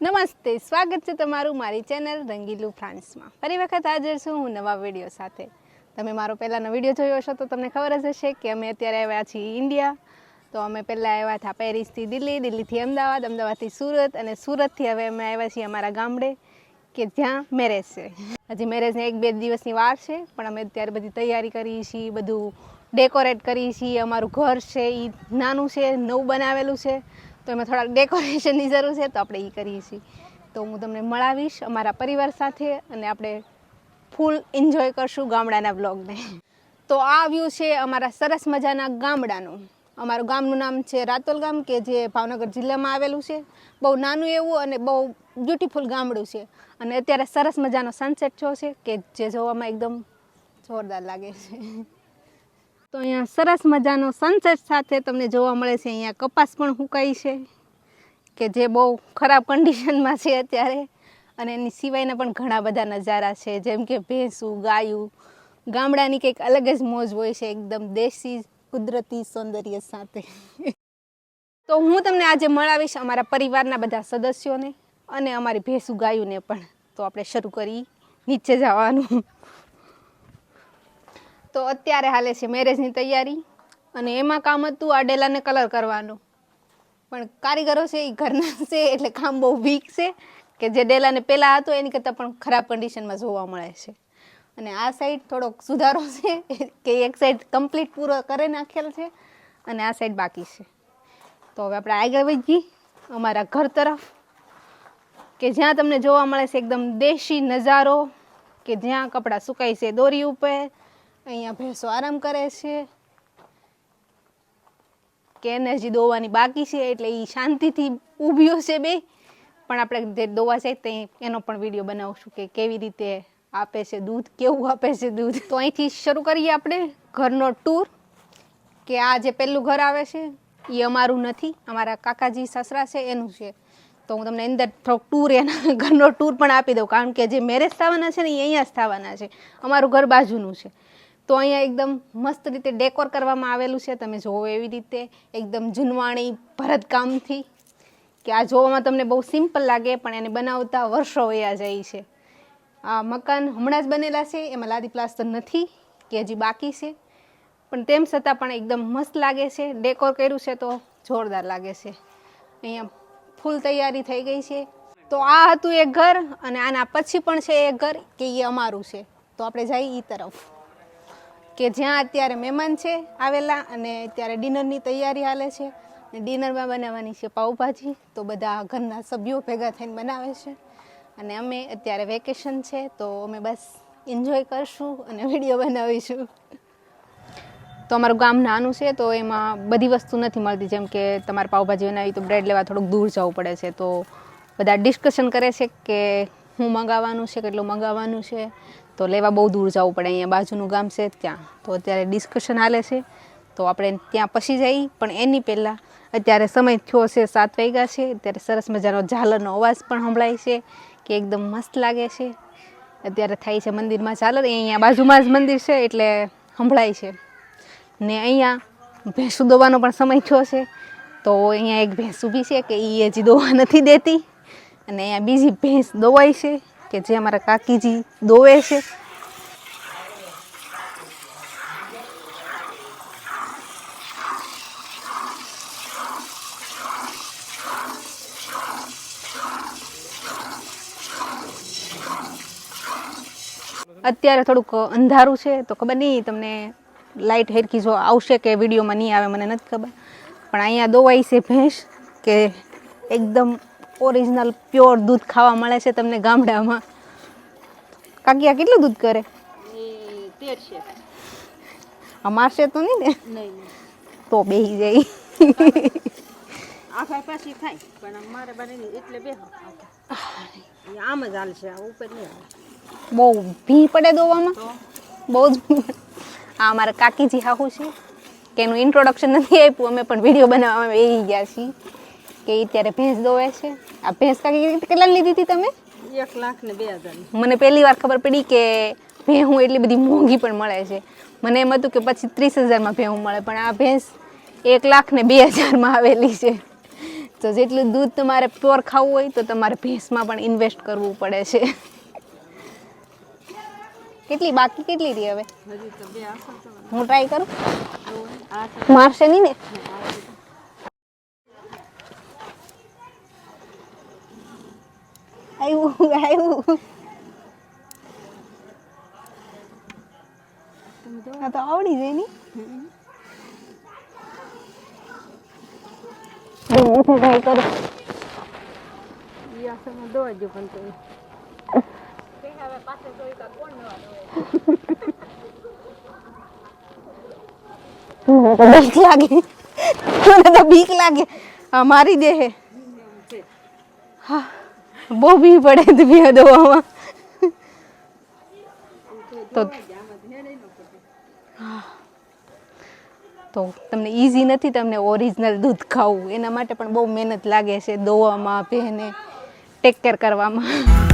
નમસ્તે, સ્વાગત છે તમારું મારી ચેનલ રંગીલું ફ્રાન્સમાં. ફરી વખત હાજર છું હું નવા વીડિયો સાથે. તમે મારો પહેલાંનો વીડિયો જોયો હશો તો તમને ખબર જ હશે કે અમે અત્યારે આવ્યા છીએ ઇન્ડિયા. તો અમે પહેલાં આવ્યા હતા પેરિસથી દિલ્હી, દિલ્હીથી અમદાવાદ, અમદાવાદથી સુરત અને સુરતથી હવે અમે આવ્યા છીએ અમારા ગામડે, કે જ્યાં મેરેજ છે. હજી મેરેજને એક બે દિવસની વાર છે, પણ અમે અત્યારે બધી તૈયારી કરી છીએ, બધું ડેકોરેટ કરી છીએ. અમારું ઘર છે એ નાનું છે, નવું બનાવેલું છે. તો એમાં થોડાક ડેકોરેશનની જરૂર છે, તો આપણે એ કરીએ છીએ. તો હું તમને મળાવીશ અમારા પરિવાર સાથે અને આપણે ફૂલ એન્જોય કરશું ગામડાના બ્લોગને તો આ વ્યૂ છે અમારા સરસ મજાના ગામડાનું. અમારું ગામનું નામ છે રાતોલ ગામ, કે જે ભાવનગર જિલ્લામાં આવેલું છે. બહુ નાનું એવું અને બહુ બ્યુટીફુલ ગામડું છે. અને અત્યારે સરસ મજાનો સનસેટ જો છે, કે જે જોવામાં એકદમ જોરદાર લાગે છે. તો અહીંયા સરસ મજાનો સનસેટ સાથે તમને જોવા મળે છે. અહીંયા કપાસ પણ હુકાઈ છે, કે જે બહુ ખરાબ કન્ડિશનમાં છે અત્યારે. અને એની સિવાયના પણ ઘણા બધા નજારા છે, જેમ કે ભેંસું, ગાયું. ગામડાની કંઈક અલગ જ મોજ હોય છે, એકદમ દેશી, કુદરતી સૌંદર્ય સાથે. તો હું તમને આજે મળાવીશ અમારા પરિવારના બધા સદસ્યોને અને અમારી ભેંસું, ગાયુંને પણ. તો આપણે શરૂ કરી. નીચે જવાનું. તો અત્યારે હાલે છે મેરેજની તૈયારી અને એમાં કામ હતું આ ડેલાને કલર કરવાનું. પણ કારીગરો છે એ ઘરના છે એટલે કામ બહુ વીક છે કે જે ડેલાને પહેલાં હતો એની કરતાં પણ ખરાબ કન્ડિશનમાં જોવા મળે છે. અને આ સાઈડ થોડોક સુધારો છે કે એક સાઈડ કમ્પ્લીટ પૂરો કરી નાખેલ છે અને આ સાઈડ બાકી છે. તો હવે આપણે આગળ વધી અમારા ઘર તરફ. કે જ્યાં તમને જોવા મળે છે એકદમ દેશી નજારો, કે જ્યાં કપડાં સુકાય છે દોરી ઉપર અહીંયા ભેંસો આરામ કરે છે. કે એને હજી દોવાની બાકી છે એટલે એ શાંતિથી ઊભીઓ છે બે. પણ આપણે જે દોવા જાય તે એનો પણ વીડિયો બનાવશું કે કેવી રીતે આપે છે દૂધ, કેવું આપે છે દૂધ. તો અહીંથી શરૂ કરીએ આપણે ઘરનો ટૂર કે આ જે પહેલું ઘર આવે છે એ અમારું નથી, અમારા કાકાજી સસરા છે, એનું છે. તો હું તમને અંદર થોડોક ટૂર એના ઘરનો ટૂર પણ આપી દઉં, કારણ કે જે મેરેજ થવાના છે ને એ અહીંયા જ થવાના છે. અમારું ઘર બાજુનું છે. તો અહીંયા એકદમ મસ્ત રીતે ડેકોર કરવામાં આવેલું છે. તમે જોવો એવી રીતે એકદમ જૂનવાણી ભરતકામથી કે આ જોવામાં તમને બહુ સિમ્પલ લાગે પણ એને બનાવતા વર્ષો વયા જાય છે. આ મકાન હમણાં જ બનેલા છે. એમાં લાદી પ્લાસ્ટર નથી, કે હજી બાકી છે. પણ તેમ છતાં પણ એકદમ મસ્ત લાગે છે. ડેકોર કર્યું છે તો જોરદાર લાગે છે. અહીંયા ફૂલ તૈયારી થઈ ગઈ છે. તો આ હતું એક ઘર અને આના પછી પણ છે એક ઘર, કે એ અમારું છે. તો આપણે જઈએ એ તરફ. કે જ્યાં અત્યારે મહેમાન છે આવેલા અને અત્યારે ડિનરની તૈયારી હાલે છે. અને ડિનરમાં બનાવવાની છે પાઉભાજી. તો બધા ઘરના સભ્યો ભેગા થઈને બનાવે છે. અને અમે અત્યારે વેકેશન છે, તો અમે બસ એન્જોય કરશું અને વીડિયો બનાવીશું. તો અમારું ગામ નાનું છે, તો એમાં બધી વસ્તુ નથી મળતી. જેમ કે તમારે પાઉભાજી બનાવી તો બ્રેડ લેવા થોડુંક દૂર જવું પડે છે. તો બધા ડિસ્કશન કરે છે કે હું મંગાવવાનું છે, કેટલું મંગાવવાનું છે. તો લેવા બહુ દૂર જવું પડે, અહીંયા બાજુનું ગામ છે ત્યાં. તો અત્યારે ડિસ્કશન હાલે છે. તો આપણે ત્યાં પછી જઈ, પણ એની પહેલાં અત્યારે સમય થયો છે સાત વાગ્યા છે. અત્યારે સરસ મજાનો ઝાલરનો અવાજ પણ સંભળાય છે કે એકદમ મસ્ત લાગે છે. અત્યારે થાય છે મંદિરમાં ઝાલર અહીંયા બાજુમાં જ મંદિર છે એટલે સંભળાય છે. ને અહીંયા ભેંસું દોવાનો પણ સમય થયો છે. તો અહીંયા એક ભેંસ ઊભી છે કે એ હજી દોવા નથી દેતી. અને અહીંયા બીજી ભેંસ દોવાય છે. કે જે અમારા કાકીજી દોવે છે. અત્યારે થોડુંક અંધારું છે, તો ખબર નહીં તમને લાઇટ હેરકી જો આવશે કે વિડીયોમાં નહીં આવે, મને નથી ખબર. પણ અહીંયા દોવાઈ છે ભેંસ કે એકદમ ઓરિજિનલ પ્યોર દૂધ ખાવા મળે છે તમને ગામડામાં. કાકી આ કેટલું દૂધ કરે? અમારશે તો નહીં ને? તો બેહી જાય. આખા પાછી થાય. પણ મારે બને એટલે બે આમ જ હાલશે ઉપર નહીં બહુ ભી પડે દોવામાં? બહુ જ આ અમારા કાકીજી હાહુ છે. કે એનું ઇન્ટ્રોડક્શન નથી આપ્યું અમે પણ વીડિયો બનાવવામાં બેહી ગયા છીએ. કે ત્યારે ભેંસ દોવે છે? આ ભેંસ કાકી કેટલા લીધી હતી તમે? એક લાખ ને બે હજાર મને પહેલી વાર ખબર પડી કે ભેહું એટલી બધી મોંઘી પણ મળે છે. મને એમ હતું કે પછી ત્રીસ હજારમાં ભેહું મળે પણ આ ભેંસ એક લાખ ને બે હજારમાં આવેલી છે. તો જેટલું દૂધ તમારે પ્યોર ખાવું હોય તો તમારે ભેંસમાં પણ ઇન્વેસ્ટ કરવું પડે છે. કેટલી બાકી કેટલી રહી હવે? હું ટ્રાય કરું? મારશે નહીં ને? આવ્યું આવ્યું આ તો આવડી જાય ની. ટ્રાય કરું દોવા જો પણ તો બીક લાગે. બીક લાગે મારી દે હા. બહુ બી પડે તો બી દવામાં. તો તો તમને ઈઝી નથી તમને ઓરિજિનલ દૂધ ખાવું. એના માટે પણ બહુ મહેનત લાગે છે દોવામાં, ભેને ટેક કેર કરવામાં.